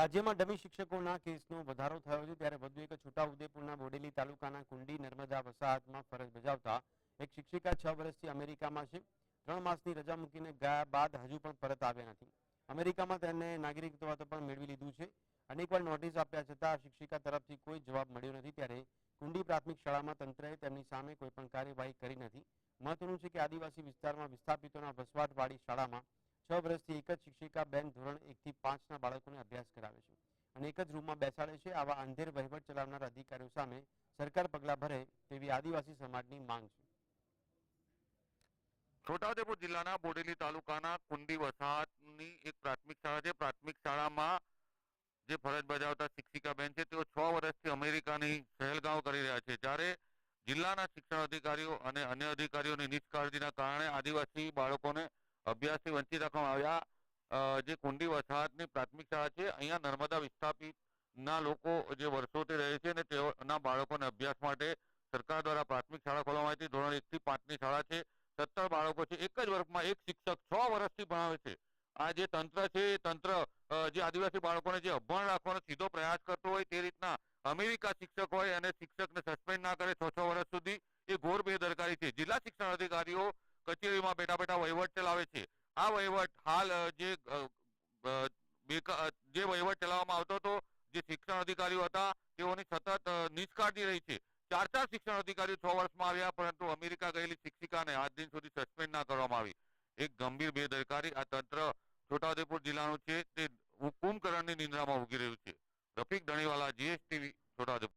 રાજ્યમાં ડમી શિક્ષકોના કેસનો વધારો થયો છે ત્યારે વધુ એક છોટાઉદેપુરના બોડેલી તાલુકાના કુંડી નર્મદા વસાહતમાં ફરજ બજાવતા એક શિક્ષિકા છ વર્ષથી અમેરિકામાં છે. ત્રણ માસની રજા મૂકીને ગયા બાદ હજુ પણ પરત આવ્યા નથી. અમેરિકામાં તેને નાગરિકત્વ પણ મેળવી લીધું છે. અનેકવાર નોટિસ આપ્યા છતાં શિક્ષિકા તરફથી કોઈ જવાબ મળ્યો નથી ત્યારે કુંડી પ્રાથમિક શાળામાં તંત્રએ તેમની સામે કોઈ પણ કાર્યવાહી કરી નથી. મહત્વનું છે કે આદિવાસી વિસ્તારમાં વિસ્થાપિતોના વસવાટવાળી શાળામાં છ વર્ષથી એક જ શિક્ષિકા બેન ધોરણ એકથી પાંચના બાળકોને અભ્યાસ કરાવે છે. અને એક જ રૂમમાં બેસાડે છે આવા અંધેર વહીવટ ચલાવનાર અધિકારીઓ સામે સરકાર પગલાં ભરે તેવી આદિવાસી સમાજની માંગ છે. છોટાઉદેપુર જિલ્લાના બોડેલી તાલુકાના કુંડી વસાહતની એક પ્રાથમિક શાળા છે. પ્રાથમિક શાળામાં જે ફરજ બજાવતા શિક્ષિકા બેન છે, તેઓ છ વર્ષથી અમેરિકાની સહેલગાંવ કરી રહ્યા છે. જ્યારે જિલ્લાના શિક્ષણ અધિકારીઓ અને અન્ય અધિકારીઓની નિષ્કાળજીના કારણે આદિવાસી બાળકોને અભ્યાસથી વંચિત રાખવામાં આવ્યા. જે કુંડી વસાહતની પ્રાથમિક શાળા છે, અહીંયા નર્મદા વિસ્થાપિતના લોકો જે વર્ષોથી રહે છે અને તેઓના બાળકોને અભ્યાસ માટે સરકાર દ્વારા પ્રાથમિક શાળા ખોલવામાં આવી હતી. ધોરણ એક થી પાંચની શાળા છે. સત્તર બાળકો છે. એક જ વર્ગમાં એક શિક્ષક છ વર્ષથી ભણાવે છે. આ જે તંત્ર છે, એ તંત્ર જે આદિવાસી બાળકોને જે અભણ રાખવાનો સીધો પ્રયાસ કરતો હોય તે રીતના અમેરિકા શિક્ષક હોય અને શિક્ષકને સસ્પેન્ડ ના કરે છ છ વર્ષ સુધી, એ ઘોર બેદરકારી છે. જિલ્લા શિક્ષણ અધિકારીઓ કચેરીમાં બેઠા બેઠા વહીવટ ચલાવે છે. આ વહીવટ હાલ જે જે વહીવટ ચલાવવામાં આવતો હતો, જે શિક્ષણ અધિકારીઓ હતા, તેઓની સતત નિષ્કાળજી રહી છે. ચાર ચાર શિક્ષણ અધિકારીઓ છ વર્ષમાં આવ્યા, પરંતુ અમેરિકા ગયેલી શિક્ષિકાને આજ દિન સુધી સસ્પેન્ડ ના કરવામાં આવી. એક ગંભીર બેદરકારી આ તંત્ર છોટાઉદેપુર જિલ્લાનું છે. તે કુંભકરણની નિંદ્રામાં ઉગી રહ્યું છે. રફીક ધણીવાલા, જીએસટીવી, છોટાઉદેપુર.